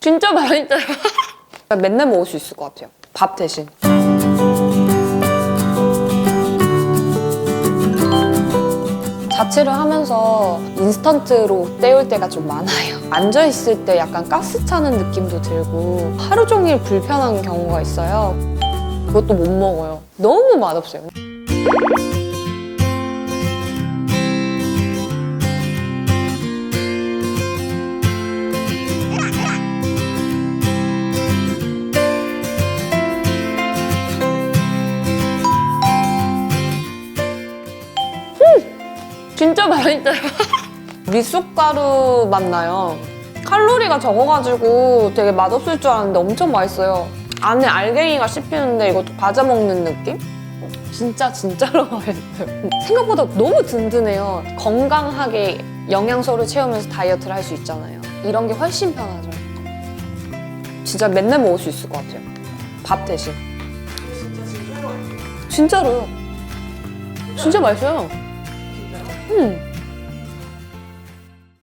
진짜 맛있어요. 맨날 먹을 수 있을 것 같아요. 밥 대신. 자취를 하면서 인스턴트로 때울 때가 좀 많아요. 앉아있을 때 약간 가스 차는 느낌도 들고 하루 종일 불편한 경우가 있어요. 그것도 못 먹어요. 너무 맛없어요. 진짜 맛있어요. 미숫가루 맛 나요. 칼로리가 적어가지고 되게 맛없을 줄 알았는데 엄청 맛있어요. 안에 알갱이가 씹히는데 이것도 과자 먹는 느낌? 진짜 진짜로 맛있어요. 생각보다 너무 든든해요. 건강하게 영양소를 채우면서 다이어트를 할 수 있잖아요. 이런 게 훨씬 편하죠. 진짜 맨날 먹을 수 있을 것 같아요. 밥 대신. 진짜로요. 진짜 맛있어요. Hmm.